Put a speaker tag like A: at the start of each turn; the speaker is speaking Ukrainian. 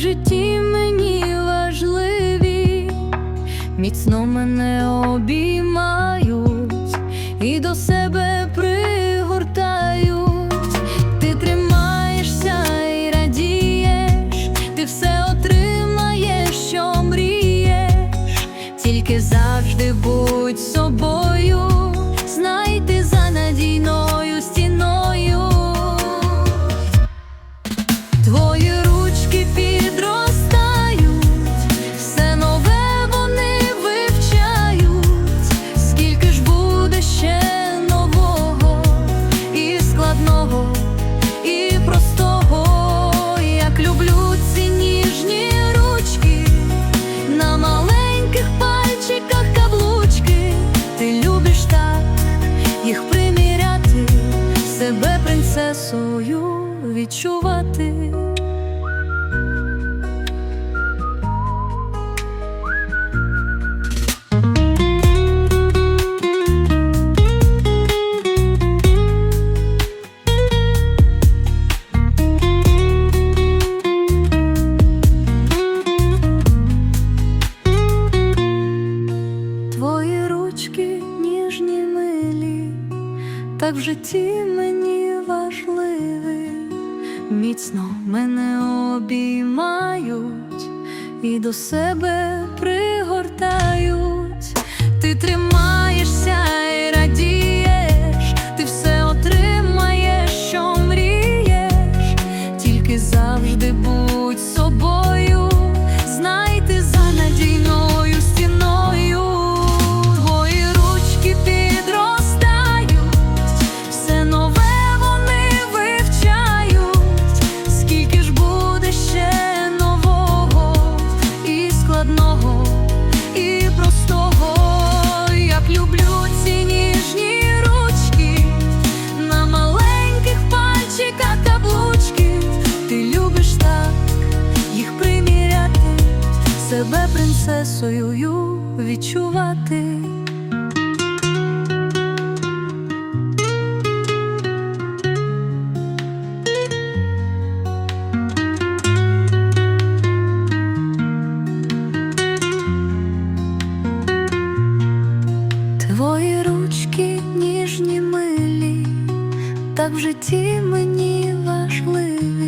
A: житті мені важливі, міцно мене обіймають і до себе при. красою відчувати. Твої ручки ніжні милі, так в житті ми міцно мене обіймають і до себе пригортають. себе принцесою відчувати. Твої ручки ніжні милі, так в житті мені важливі.